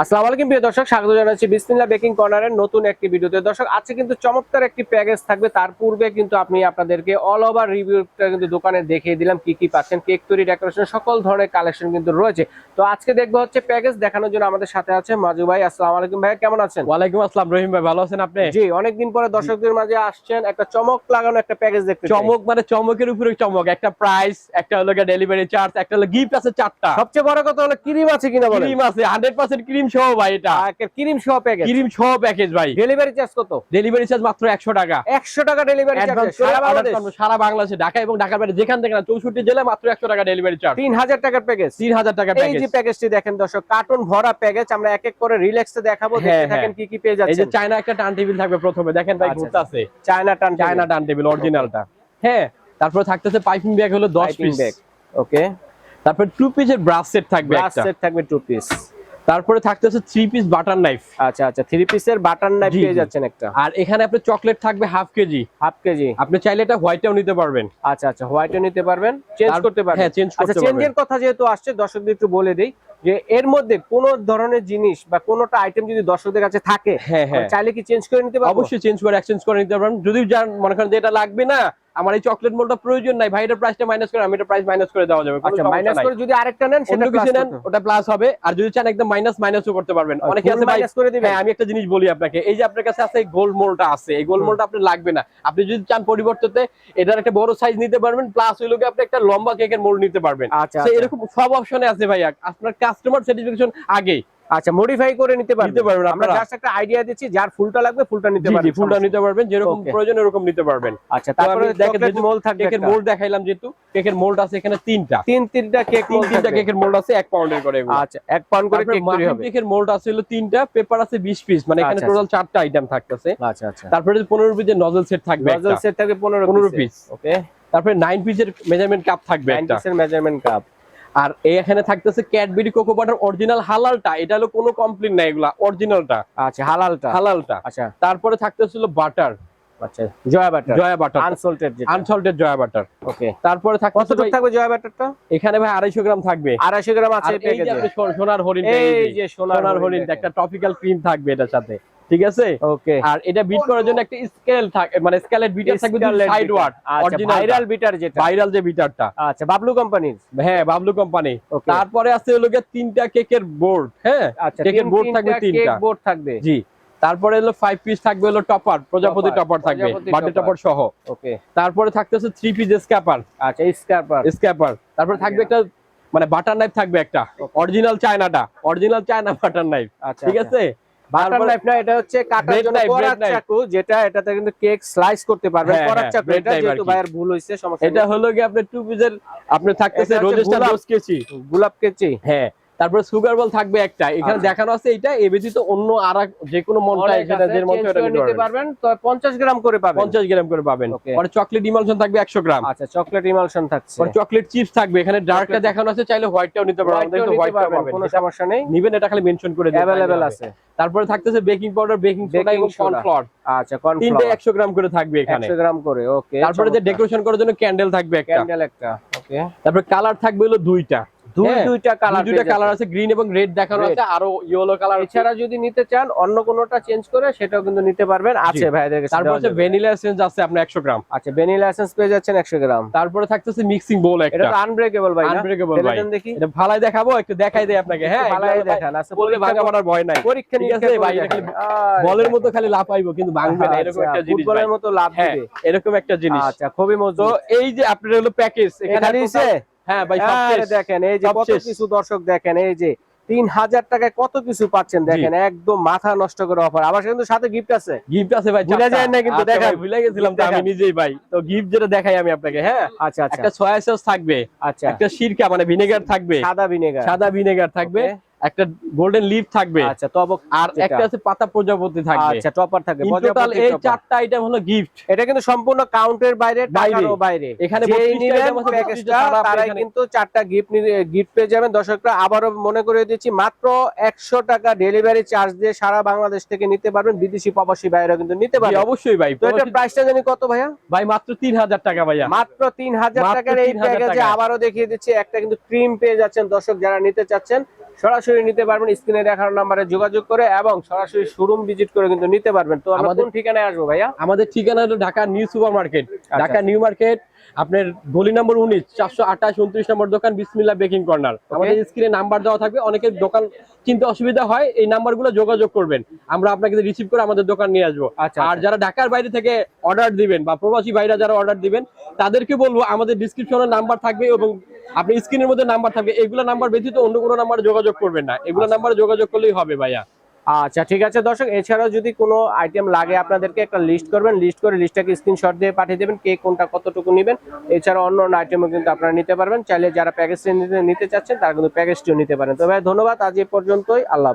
আসসালামু আলাইকুম প্রিয় দর্শক স্বাগত জানাচ্ছি বিসমিল্লাহ বেকিং কর্নারের নতুন একটি ভিডিওতে। দর্শক আজকে কিন্তু চমৎকার একটি প্যাকেজ থাকবে। তার পূর্বে কিন্তু আপনি আপনাদেরকে অল ওভার রিভিউটা কিন্তু দোকানে দেখিয়ে দিলাম কি কি পাচ্ছেন কেক তৈরি ডেকোরেশন সকল ধরনের কালেকশন কিন্তু রয়েছে। তো আজকে দেখব হচ্ছে প্যাকেজ দেখানোর জন্য আমাদের সাথে আছে মাজু ভাই। আসসালামু আলাইকুম ভাই কেমন আছেন? ওয়ালাইকুম আসসালাম রহিম ভাই ভালো আছেন আপনি? জি অনেকদিন পরে দর্শকদের মাঝে আসছেন একটা চমক লাগানো একটা প্যাকেজ দেখতে চমক মানে চমকের উপরে চমক একটা প্রাইস একটা হলো ডেলিভারি চার্জ একটা হলো গিফট আছে চারটা। সবচেয়ে বড় কথা হলো ক্রিম আছে কিনা বলেন? ক্রিম আছে হান্ড্রেড পার্সেন্ট ক্রিম সহ ভাই এটা। ক্রিম সহ প্যাকেজ ক্রিম সহ প্যাকেজ ভাই। ডেলিভারি চার্জ কত? ডেলিভারি চার্জ মাত্র একশো টাকা। একশো টাকা ডেলিভারি চার্জ সারা বাংলাদেশ? ঢাকা এবং ঢাকার বাইরে যেখান থেকে না চৌষট্টি জেলায় মাত্র একশো টাকা ডেলিভারি চার্জ তিন হাজার টাকার প্যাকেজ তিন হাজার টাকা এই যে প্যাকেজ প্যাকেজটি দেখেন দর্শক কার্টুন ভরা প্যাকেজ আমরা এক এক করে রিল্যাক্সে দেখাবো হ্যাঁ, দেখতে থাকেন হ্যাঁ। কি কি পেয়ে এই যে চায়না একটা টার্ন টেবিল থাকবে প্রথমে দেখেন ভাই আচ্ছা, ঘুরতে আছে। চায়না টান চায়না টার্ন টেবিল অরিজিনালটা হ্যাঁ তারপরে থাকতেছে পাইপিং ব্যাগ হলো দশ পিস ব্যাগ ওকে তারপরে টু পিসের ব্রাশ সেট থাকবে ব্রাশ একটা। সেট থাকবে টু পিস তারপরে থাকতেছে থ্রি পিস বাটার নাইফ আচ্ছা আচ্ছা থ্রি পিসের বাটার নাইফ পেয়ে যাচ্ছেন একটা। আর এখানে আপনি চকলেট থাকবে হাফ কেজি। Half KG. আপনি চাইলে এটা হোয়াইটটাও নিতে পারবেন। আচ্ছা আচ্ছা হোয়াইটও নিতে পারবেন চেঞ্জ করতে পারবেন। হ্যাঁ, চেঞ্জ change আচ্ছা করতে চেঞ্জের কথা যেহেতু আসছে দর্শকদের একটু বলে দেই যে এর মধ্যে কোন ধরনের জিনিস বা কোনটা আইটেম যদি দর্শকদের কাছে থাকে হ্যাঁ হ্যাঁ। চাইলে কি চেঞ্জ করে নিতে পারব? অবশ্যই চেঞ্জ করে এক্সচেঞ্জ করে নিতে পারবেন। যদি মনে করেন যে এটা লাগবে না আমার এই চকলেট মোলটা প্রয়োজন নাই। ভাই এটা প্রাইসটা মাইনাস করে আমি এটা প্রাইস মাইনাস করে দেওয়া যাবে আচ্ছা মাইনাস করে যদি আরেকটা নেন সেটা কিছু নেন। ওটা প্লাস হবে। আর যদি চান একদম মাইনাস মাইনাসও করতে পারবেন। অনেকে আছে ভাই minus করে দিবেন? হ্যাঁ আমি একটা জিনিস বলি আপনাকে। এই যে আপনার কাছে আছে এই গোল মোলটা আছে এই গোল। মোলটা আপনার লাগবে না। আপনি যদি চান পরিবর্তে এটার একটা বড় সাইজ নিতে পারবেন প্লাস হইল কি আপনি একটা লম্বা কেকের মোল নিতে পারবেন। আচ্ছা আচ্ছা। এরকম সব অপশনে আছে ভাইয়া। আপনার কাস্টমার স্যাটিসফ্যাকশন আগে আচ্ছা মডিফাই করে নিতে পারবেন। নিতে পারবেন আমরা জাস্ট একটা আইডিয়া দিচ্ছি যার ফুলটা লাগবে ফুলটা নিতে পারবেন ফুলটা নিতে পারবেন যেরকম প্রয়োজন এরকম নিতে পারবেন। আচ্ছা তারপরে দেখেন যেহেতু মোল থাকবে কেকের একটা। মোল্ড দেখাইলাম যেহেতু কেকের মোল্ড আছে এখানে তিনটা। তিন তিনটা কেক তিন মোল তিনটা কেকের মোল্ড আছে এক পাউন্ডের করে এগুলো। আচ্ছা এক পাউন্ড করে কেক তৈরি হবে। কেকের মোল্ড আছে হলো তিনটা পেপার আছে 20 পিস মানে এখানে আচ্ছা, টোটাল চারটা আইটেম থাকতেছে। আচ্ছা আচ্ছা। তারপরে 15 পিসের নজল সেট থাকবে নজল একটা সেট থাকবে 15 15 পিস পিস ওকে তারপরে 9 পিসের মেজারমেন্ট কাপ থাকবে 9 পিসের মেজারমেন্ট কাপ আর এখানে থাকতেছে ক্যাডবেরি কোকো বাটার অরিজিনাল হালালটা। এটা হলো কোনো কমপ্লেন নাই এগুলা অরিজিনালটা আচ্ছা হালালটা? হালালটা। আচ্ছা। তারপরে থাকতেছিল বাটার আচ্ছা Jaya butter Jaya butter unsalted unsalted Jaya butter okay তারপরে কতটুকু ভাই- থাকবে জয়া বাটারটা এখানে ভাই আড়াইশো গ্রাম থাকবে। 250 গ্রাম আছে এই যে সোনার হরিণ এই যে সোনার হরিণ একটা টপিক্যাল ক্রিম থাকবে এটার সাথে। ঠিক আছে? ওকে আর এটা বিট করার জন্য একটা স্কেল থাকে মানে স্কেলেট বিটার থাকবে সাইড ওয়ার্ড আচ্ছা অরিজিনাল ভাইরাল বিটার যেটা। ভাইরাল যে বিটারটা আচ্ছা বাবলু কোম্পানির হ্যাঁ বাবলু কোম্পানি ওকে তারপরে আছে হলো গিয়ে তিনটা কেকের বোর্ড হ্যাঁ? আচ্ছা কেকের board থাকবে তিনটা। কেক বোর্ড থাকবে। জি। তারপরে হলো ফাইভ পিস থাকবে হলো টপার প্রজাপতি টপার থাকবে বার্থডে টপার সহ। ওকে তারপরে থাকতেছে থ্রি পিস স্ক্যাপার আচ্ছা স্কার্পার স্ক্যাপার তারপরে থাকবে একটা মানে বাটার নাইফ থাকবে একটা। অরিজিনাল চায়নাটা অরিজিনাল চায়না বাটার নাইফ আচ্ছা ঠিক আছে? বাটার নাইফ না এটা হচ্ছে কাটার জন্য করার চাকু যেটা এটাতে কিন্তু কেক স্লাইস করতে পারবেন হ্যাঁ, করার হ্যাঁ, চাকু এটা যেহেতু ভাইয়ের ভুল হইছে সমস্যা এটা হলো কি আপনি টু পিসের আপনি থাকতেছে রোজেস্টার। রোজ কেচি গোলাপ কেচি। হ্যাঁ তারপরে সুগার বল থাকবে একটা এখানে আচ্ছা। দেখানো আছে এটা এ ব্যতীত অন্য আর যে কোনো মনটা আছে, যে মন change নিতে পারবেন। তো 50 গ্রাম করে পাবেন। পঞ্চাশ গ্রাম করে পাবেন. পরে চকলেট ইমালশন থাকবে একশো গ্রাম। আচ্ছা চকলেট ইমালশন থাকছে। পরে চকলেট চিপস থাকবে। এখানে ডার্কটা দেখানো আছে চাইলে হোয়াইটটাও নিতে পারবেন। আমাদের নিতে হোয়াইটটাও পারবেন, পাবেন। কোনো সমস্যা নেই। নিবেন এটা খালি মেনশন করে দিবেন তাইলে আছে। তারপরে থাকতেছে বেকিং পাউডার বেকিং সোডা এবং। কর্নফ্লোর আচ্ছা তিনটে কর্নফ্লাওয়ার একশো গ্রাম করে থাকবে এখানে। 100 গ্রাম করে ওকে তারপরে যে ডেকোরেশন করার জন্য ক্যান্ডেল থাকবে একটা। ক্যান্ডেল একটা ওকে তারপরে কালার থাকবে হলো দুইটা। দুই হ্যাঁ, দুইটা কালার দুইটা কালার আছে গ্রিন এবং রেড দেখানো আছে আরও ইয়েলো কালার এছাড়া যদি নিতে চান অন্য কোনোটা চেঞ্জ করে সেটাও কিন্তু নিতে পারবেন। আছে ভাইদের কাছে তারপর হচ্ছে ভ্যানিলা এসেন্স আছে আপনার গ্রাম। আচ্ছা ভ্যানিলা এসেন্স পেয়ে যাচ্ছেন 100 গ্রাম। তারপরে থাকতেছে মিক্সিং বোল এটা তো আনব্রেকেবল ভাই আনব্রেকেবল ভাই। দেখি। এটা ভালাই দেখাবো একটু দেখাই দেই আপনাকে। হ্যাঁ ভালাই দেখান। আচ্ছা বললে ভাঙা মারার ভয় নাই। পরীক্ষা আছে ভাই, বলের মতো খালি কিন্তু ভাঙবে না এরকম আচ্ছা, একটা জিনিস ফুটবলের মতো লাভ হ্যাঁ দিবে। এরকম একটা জিনিস। আচ্ছা খুবই তো এই যে আপনার হলো প্যাকেজ এখানে হ্যাঁ ভাই দেখেন এই যে কত কিছু দর্শক দেখেন এই যে তিন হাজার টাকায় কত কিছু পাচ্ছেন দেখেন একদম মাথা নষ্ট করে অফার। আবার কিন্তু সাথে গিফট আছে। গিফট আছে ভাই ভুলে যায় না কিন্তু, আচ্ছা ভুলে গেছিলাম তো আমি নিজেই ভাই। তো গিফট যেটা দেখাই আমি আপনাকে হ্যাঁ? আচ্ছা আচ্ছা। একটা সয়া সস থাকবে। আচ্ছা। একটা সিরকা মানে ভিনেগার থাকবে। সাদা ভিনেগার সাদা ভিনেগার থাকবে। একটা গোল্ডেন লিফ থাকবে। আচ্ছা আর একটা আছে পাতা প্রজাপতি থাকবে। আচ্ছা টপার থাকবে। প্রজাপতি এই। চারটা আইটেম হলো গিফট এটা কিন্তু সম্পূর্ণ কাউন্টের বাইরে। টাকারও বাইরে। এখানে যেই 32 টা নিবেন item আছে, প্যাকেজটা 32 টা ছাড়া আপনি তারাই কিন্তু চারটা গিফট গিফট পেয়ে যাবেন। দর্শকরা আবারও মনে করে দিচ্ছি মাত্র একশো টাকা ডেলিভারি চার্জ দিয়ে সারা বাংলাদেশ থেকে নিতে পারবেন। বিদেশি প্রবাসী বাইরেও কিন্তু নিতে জি, পারবেন। অবশ্যই ভাই। তো এটার প্রাইসটা জানি কত ভাইয়া? ভাই মাত্র তিন হাজার টাকা ভাইয়া। মাত্র তিন হাজার মাত্র টাকার এই 3000 প্যাকেজে। আবারও দেখিয়ে দিচ্ছি একটা কিন্তু ক্রিম পেয়ে যাচ্ছেন। দর্শক যারা নিতে চাচ্ছেন সরাসরি সরাসরি নিতে পারবেন স্ক্রিনে দেখানো নাম্বারে যোগাযোগ করে এবং সরাসরি শোরুম ভিজিট করে কিন্তু নিতে পারবেন। তো আমাদের- কোন ঠিকানায় আসব ভাইয়া? আমাদের ঠিকানা হলো ঢাকা নিউ সুপার মার্কেট আচ্ছা। ঢাকা নিউ মার্কেট আপনার গলি নম্বর উনিশ চারশো আঠাশ উনত্রিশ নম্বর দোকান বিসমিল্লা বেকিং কর্নার। আমাদের স্ক্রিনে নাম্বার দেওয়া থাকবে অনেকের দোকান চিনতে অসুবিধা হয় এই নাম্বারগুলো যোগাযোগ করবেন। আমরা আপনাকে রিসিভ করে আমাদের দোকান নিয়ে আসব। আচ্ছা, আর যারা ঢাকার বাইরে থেকে অর্ডার দিবেন বা প্রবাসী বাইরে যারা অর্ডার দিবেন তাদেরকে বলব আমাদের ডিসক্রিপশনে নাম্বার থাকবে এবং আপনি স্ক্রিনের মধ্যে নাম্বার থাকবে। এগুলো নাম্বার ব্যতীত অন্য কোনো নাম্বারে যোগাযোগ করবেন না। এগুলো নাম্বারে যোগাযোগ করলেই হবে ভাইয়া। আচ্ছা ঠিক আছে দর্শক, এছাড়াও যদি কোনো আইটেম লাগে আপনাদেরকে একটা লিস্ট করবেন লিস্ট করে লিস্টটাকে স্ক্রিনশট দিয়ে পাঠিয়ে দেবেন, কে কোনটা কতটুকু নেবেন এছাড়া অন্য অন্য আইটেমও কিন্তু আপনারা নিতে পারবেন চাইলে যারা প্যাকেজটি নিতে চাচ্ছেন, তারা কিন্তু প্যাকেজটিও নিতে পারেন তো ভাই, ধন্যবাদ, আজ এ পর্যন্তই, আল্লাহ।